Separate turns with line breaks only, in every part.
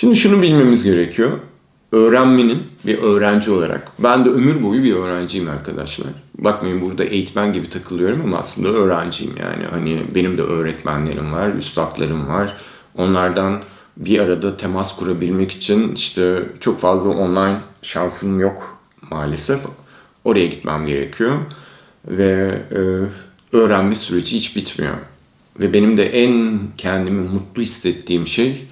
Şimdi şunu bilmemiz gerekiyor. Öğrenmenin bir öğrenci olarak, ben de ömür boyu bir öğrenciyim arkadaşlar. Bakmayın burada eğitmen gibi takılıyorum ama aslında öğrenciyim yani. Hani benim de öğretmenlerim var, üstadlarım var. Onlardan bir arada temas kurabilmek için işte çok fazla online şansım yok maalesef. Oraya gitmem gerekiyor ve e, öğrenme süreci hiç bitmiyor. Ve benim de en kendimi mutlu hissettiğim şey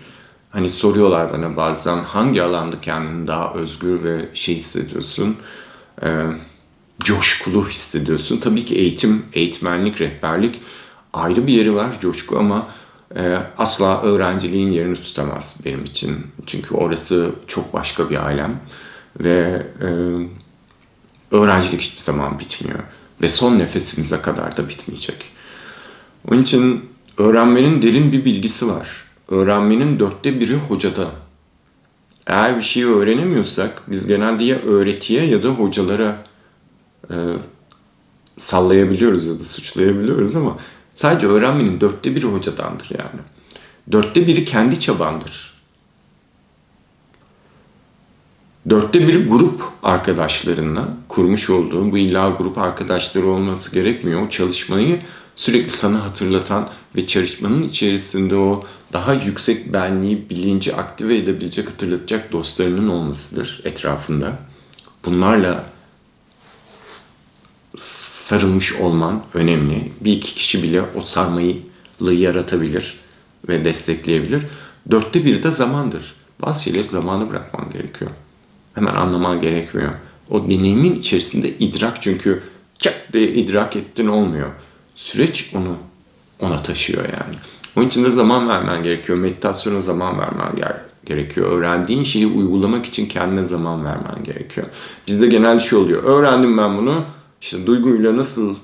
hani soruyorlar bana bazen hangi alanda kendini daha özgür ve şey hissediyorsun, e, coşkulu hissediyorsun. Tabii ki eğitim, eğitmenlik, rehberlik ayrı bir yeri var coşku ama e, asla öğrenciliğin yerini tutamaz benim için. Çünkü orası çok başka bir alem ve e, öğrencilik hiçbir zaman bitmiyor ve son nefesimize kadar da bitmeyecek. Onun için öğrenmenin derin bir bilgisi var. Öğrenmenin dörtte biri hocada. Eğer bir şeyi öğrenemiyorsak biz genelde ya öğretiye ya da hocalara e, sallayabiliyoruz ya da suçlayabiliyoruz ama sadece öğrenmenin dörtte biri hocadandır yani. Dörtte biri kendi çabandır. Dörtte biri grup arkadaşlarınla kurmuş olduğun, bu illa grup arkadaşları olması gerekmiyor. O çalışmayı sürekli sana hatırlatan ve çalışmanın içerisinde o daha yüksek benliği, bilinci aktive edebilecek, hatırlatacak dostlarının olmasıdır etrafında. Bunlarla sarılmış olman önemli. Bir iki kişi bile o sarmayı yaratabilir ve destekleyebilir. Dörtte biri de zamandır. Bazı şeyleri zamanı bırakman gerekiyor. Hemen anlaman gerekmiyor. O deneyimin içerisinde idrak çünkü çak diye idrak ettin olmuyor. Süreç onu ona taşıyor yani. Onun için de zaman vermen gerekiyor. Meditasyona zaman vermen gerekiyor. Öğrendiğin şeyi uygulamak için kendine zaman vermen gerekiyor. Bizde genel şey oluyor. Öğrendim ben bunu. İşte duyguyla nasıl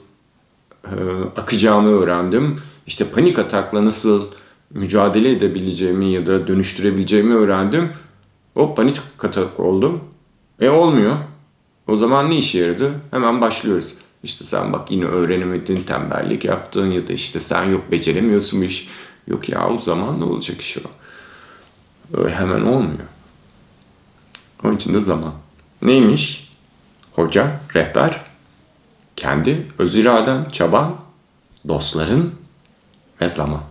e, akacağımı öğrendim. İşte panik atakla nasıl mücadele edebileceğimi ya da dönüştürebileceğimi öğrendim. Hop panik atak oldum. E olmuyor. O zaman ne işe yaradı? Hemen başlıyoruz. İşte sen bak yine öğrenemedin, tembellik yaptın ya da işte sen yok beceremiyorsun iş. Yok ya o zaman ne olacak iş o? Öyle hemen olmuyor. Onun için de zaman. Neymiş? Hoca, rehber, kendi öz iraden, çaban, dostların ve zaman.